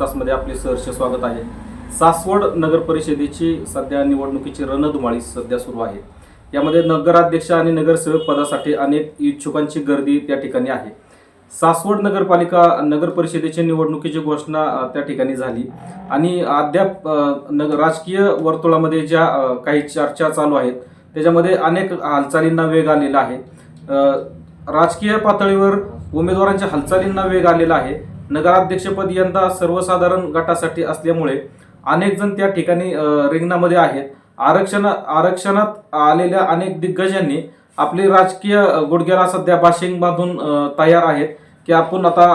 तासमध्ये आपले सहर्ष स्वागत आहे. सासवड नगर परिषदेची सध्या निवडणुकीची रणधुमाळी सध्या सुरू आहे. यामध्ये नगराध्यक्ष आणि नगरसेवक पदासाठी अनेक इच्छुकांची गर्दी त्या ठिकाणी आहे. सासवड नगरपालिका नगर परिषदेची निवडणुकीची घोषणा त्या ठिकाणी झाली. आणि अद्याप नग राजकीय वर्तुळामध्ये ज्या काही चर्चा चालू आहेत त्याच्यामध्ये अनेक हालचालींना वेग आलेला आहे. राजकीय पातळीवर उमेदवारांच्या हालचालींना वेग आलेला आहे. नगराध्यक्षपद यंदा सर्वसाधारण गटासाठी असल्यामुळे अनेक जण त्या ठिकाणी रिंगणामध्ये आहेत. आरक्षण आरक्षणात आलेल्या अनेक दिग्गजांनी आपली राजकीय गुडघ्याला सध्या बाशिंग बांधून तयार आहेत की आपण आता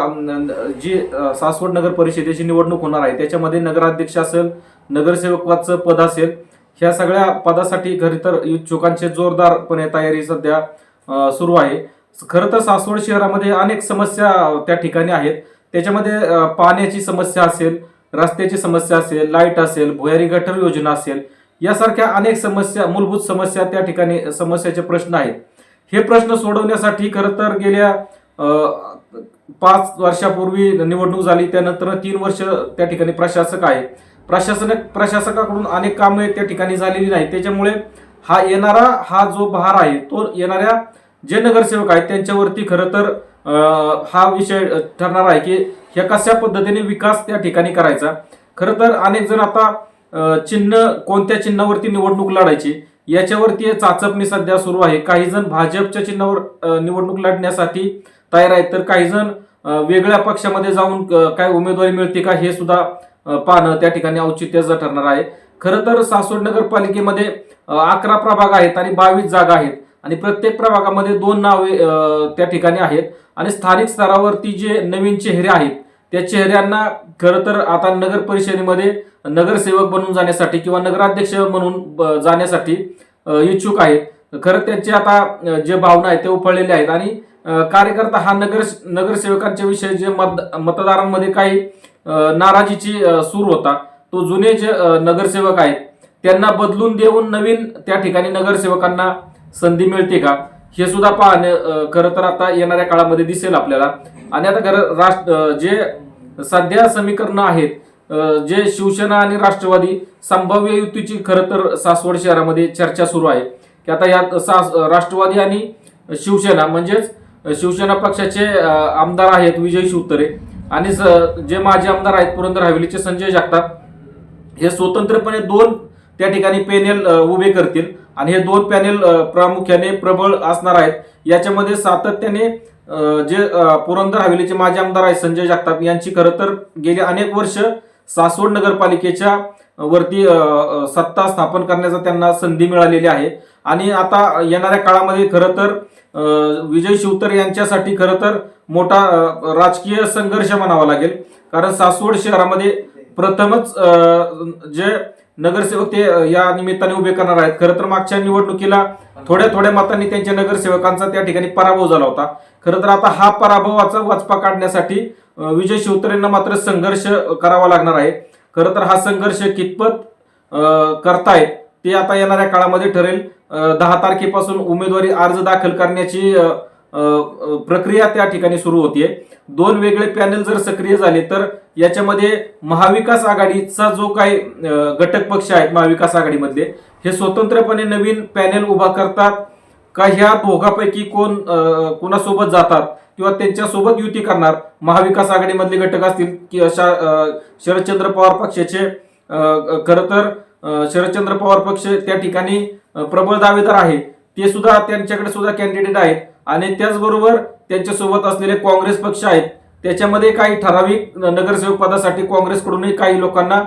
जी सासवड नगर परिषदेची निवडणूक होणार आहे त्याच्यामध्ये नगराध्यक्ष असेल नगरसेवकाचं पद असेल ह्या सगळ्या पदासाठी खरी तर इच्छुकांचे जोरदारपणे तयारी सध्या सुरू आहे. खरं तर सासवड शहरामध्ये अनेक समस्या त्या ठिकाणी आहेत. त्याच्यामध्ये पाण्याची समस्या असेल रस्त्याची समस्या असेल लाइट असेल भुयारी गटर योजना असेल यासारख्या अनेक समस्या मूलभूत समस्या त्या ठिकाणी समस्याचे प्रश्न आहेत. हे प्रश्न सोडवण्यासाठी खरं तर गेल्या पाच वर्षापूर्वी निवडणूक झाली. त्यानंतर तीन वर्ष त्या ठिकाणी प्रशासक आहे. प्रशासन प्रशासकाकडून अनेक कामे त्या ठिकाणी झालेली नाही त्याच्यामुळे हा येणारा हा जो बहार आहे तो येणाऱ्या जे नगरसेवक आहेत त्यांच्यावरती खरं तर हा विषय ठरणार आहे की ह्या कशा पद्धतीने विकास त्या ठिकाणी करायचा. खरं तर अनेक जण आता चिन्ह कोणत्या चिन्हावरती निवडणूक लढायची याच्यावरती चाचपणी सध्या सुरू आहे. काही जण भाजपच्या चिन्हावर निवडणूक लढण्यासाठी तयार आहेत तर काही जण वेगळ्या पक्षामध्ये जाऊन काय उमेदवारी मिळते का हे सुद्धा पाहणं त्या ठिकाणी औचित्याचं ठरणार आहे. खरं तर सासवड नगरपालिकेमध्ये अकरा प्रभाग आहेत आणि बावीस जागा आहेत. आणि प्रत्येक प्रभागामध्ये दोन नावे त्या ठिकाणी आहेत. आणि स्थानिक स्तरावरती जे नवीन चेहरे आहेत त्या चेहऱ्यांना खरं तर आता नगर परिषदेमध्ये नगरसेवक बनून जाण्यासाठी किंवा नगराध्यक्ष म्हणून ब- जाण्यासाठी इच्छुक आहेत. खरं त्यांची आता जे भावना आहेत ते उफळलेले आहेत. आणि कार्यकर्ता हा नगर नगरसेवकांच्या विषयी जे मत मतदारांमध्ये काही नाराजीची सूर होता तो जुने जे नगरसेवक आहेत त्यांना बदलून देऊन नवीन त्या ठिकाणी नगरसेवकांना संधी मिळते का? हे सुद्धा पाहणे खरं तर आता येणाऱ्या काळामध्ये दिसेल आपल्याला. आणि आता खरं राष्ट्र जे सध्या समीकरणं आहेत जे शिवसेना आणि राष्ट्रवादी संभाव्य युतीची खरं तर सासवड शहरामध्ये चर्चा सुरू आहे. की आता यात सास राष्ट्रवादी आणि शिवसेना म्हणजेच शिवसेना पक्षाचे आमदार आहेत विजय शिवतरे आणि स- जे माजी आमदार आहेत पुरंदर हवेलीचे संजय जगताप हे स्वतंत्रपणे दोन त्या ठिकाणी पॅनेल उभे करतील. आणि हे दोन पॅनेल प्रामुख्याने प्रबळ असणार आहेत. याच्यामध्ये सातत्याने जे पुरंदर हवेलीचे माजी आमदार आहेत संजय जगताप यांची खरं तर गेली अनेक वर्ष सासवड नगरपालिकेच्या वरती सत्ता स्थापन करण्याचा त्यांना संधी मिळालेली आहे. आणि आता येणाऱ्या काळामध्ये खरं तर विजय शिवतर यांच्यासाठी खरं तर मोठा राजकीय संघर्ष म्हणावा लागेल. कारण सासवड शहरामध्ये प्रथमच जे नगरसेवक ते या निमित्ताने उभे करणार आहेत. खरं तर मागच्या निवडणुकीला थोड्या थोड्या मतांनी त्यांच्या नगरसेवकांचा त्या ठिकाणी पराभव झाला होता. खरं तर आता हा पराभवाचा वाचपा काढण्यासाठी विजय शिवतरेंना मात्र संघर्ष करावा लागणार आहे. खरं तर हा संघर्ष कितपत करताय करतायत ते आता येणाऱ्या काळामध्ये ठरेल. दहा तारखेपासून उमेदवारी अर्ज दाखल करण्याची प्रक्रिया त्या ठिकाणी सुरू होतीये. दोन वेगळे पॅनल जर सक्रिय झाले तर याच्यामध्ये महाविकास आघाडीचा जो काही घटक पक्ष आहेत महाविकास आघाडीमधले हे स्वतंत्रपणे नवीन पॅनल उभा करतात का ह्या दोघापैकी कोण कोणासोबत जातात किंवा त्यांच्यासोबत युती करणार? महाविकास आघाडीमधले घटक असतील की अशा शरदचंद्र पवार पक्षाचे खरं तर शरदचंद्र पवार पक्ष त्या ठिकाणी प्रबळ दावेदार आहे. ते सुद्धा त्यांच्याकडे सुद्धा कॅन्डिडेट आहेत. आणि त्याचबरोबर त्यांच्यासोबत असलेले काँग्रेस पक्ष आहेत त्याच्यामध्ये काही ठराविक नगरसेवक पदासाठी काँग्रेसकडूनही काही लोकांना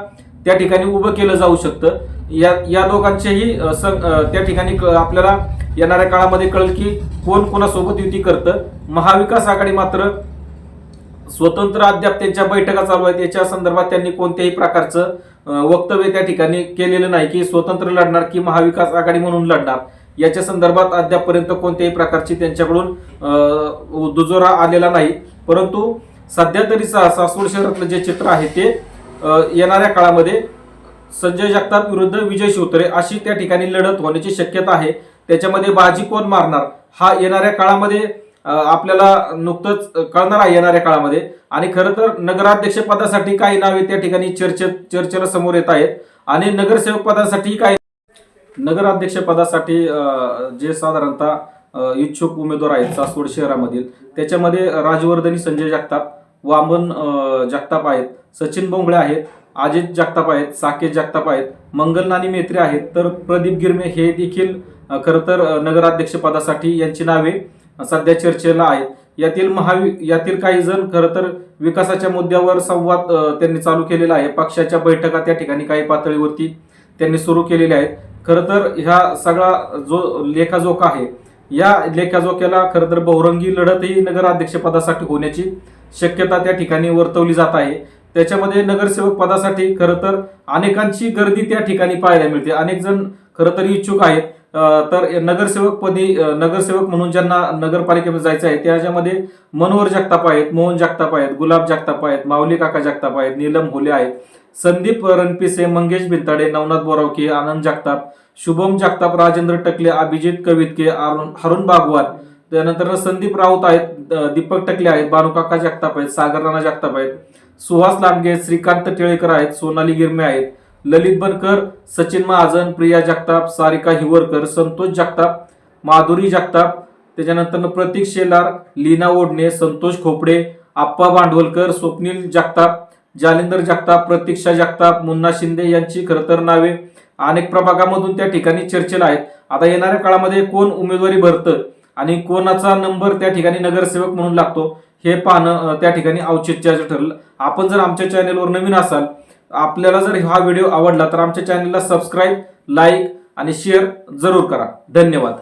त्या ठिकाणी उभं केलं जाऊ शकतं. या या दोघांचेही सं- त्या ठिकाणी आपल्याला येणाऱ्या काळामध्ये कळेल की कोण कोणासोबत युती करतं. महाविकास आघाडी मात्र स्वतंत्र अद्याप त्यांच्या बैठका चालू आहेत. याच्या संदर्भात त्यांनी कोणत्याही प्रकारचं वक्तव्य त्या ठिकाणी केलेलं नाही की स्वतंत्र लढणार की महाविकास आघाडी म्हणून लढणार. याच्या संदर्भात अद्यापपर्यंत कोणत्याही प्रकारची त्यांच्याकडून दुजोरा आलेला नाही. परंतु सध्या तरी सासवड शहरातलं जे चित्र आहे ते येणाऱ्या काळामध्ये संजय जगताप विरुद्ध विजय शिवतरे अशी त्या ठिकाणी लढत होण्याची शक्यता आहे. त्याच्यामध्ये बाजी कोण मारणार? हा येणाऱ्या काळामध्ये आपल्याला नुकतंच कळणार आहे येणाऱ्या काळामध्ये. आणि खरं तर नगराध्यक्ष पदासाठी काही नावे त्या ठिकाणी चर्चे चर्चेला समोर येत आहेत. आणि नगरसेवक पदासाठी काही नगराध्यक्ष पदासाठी जे साधारणतः इच्छुक उमेदवार आहेत सासवड शहरामधील त्याच्यामध्ये राजवर्धनी संजय जगताप वामन जगताप आहेत सचिन बोंगळे आहेत अजित जगताप आहेत साकेत जगताप आहेत मंगल नानी मेत्रे आहेत तर प्रदीप गिरमे हे देखील खरं तर नगराध्यक्षपदासाठी नगराध्यक्ष पदासाठी यांची नावे सध्या चर्चेला आहेत. यातील महावि यातील काही जण खरं तर विकासाच्या मुद्द्यावर संवाद त्यांनी चालू केलेला आहे. पक्षाच्या बैठका त्या ठिकाणी काही पातळीवरती त्यांनी सुरू केलेल्या आहेत. खरं तर ह्या सगळा जो लेखाजोखा आहे या लेखाजोख्याला खरं तर बहुरंगी लढतही नगराध्यक्षपदासाठी होण्याची शक्यता त्या ठिकाणी वर्तवली जात आहे. त्याच्यामध्ये नगरसेवक पदासाठी खरं तर अनेकांची गर्दी त्या ठिकाणी पाहायला मिळते. अनेक जण खरं तर इच्छुक आहेत. तर नगरसेवक पदी नगरसेवक म्हणून ज्यांना नगरपालिकेमध्ये जायचं आहे त्याच्यामध्ये मनोहर जगताप आहेत मोहन जगताप आहेत गुलाब जगताप आहेत माऊली काका जगताप आहेत नीलम होले आहेत. संदीप रणपिसे मंगेश बिंताडे नवनाथ बोरावके आनंद जगताप शुभम जगताप राजेंद्र टकले अभिजित कवितके अरुण हरुण बागवान. त्यानंतर संदीप राऊत आहेत दीपक टकले आहेत बानुकाका जगताप आहेत सागर राणा जगताप आहेत सुहास लांडगे श्रीकांत टिळेकर आहेत सोनाली गिरमे आहेत ललित बनकर सचिन महाजन प्रिया जगताप सारिका हिवरकर संतोष जगताप माधुरी जगताप. त्याच्यानंतर प्रतीक शेलार लीना ओढणे संतोष खोपडे आप्पा भांडवलकर स्वप्नील जगताप. जालिंदर जगताप प्रतीक्षा जगताप मुन्ना शिंदे यांची खरं तर नावे. अनेक प्रभागामधून त्या ठिकाणी चर्चेला आहेत. आता येणाऱ्या काळामध्ये कोण उमेदवारी भरतं आणि कोणाचा नंबर त्या ठिकाणी नगरसेवक म्हणून लागतो हे पाहणं त्या ठिकाणी औचित्याचं ठरलं. आपण जर आमच्या चॅनेलवर नवीन असाल आपल्याला जर हा व्हिडिओ आवडला तर आमच्या चॅनलला सबस्क्राईब लाईक आणि शेअर जरूर करा. धन्यवाद.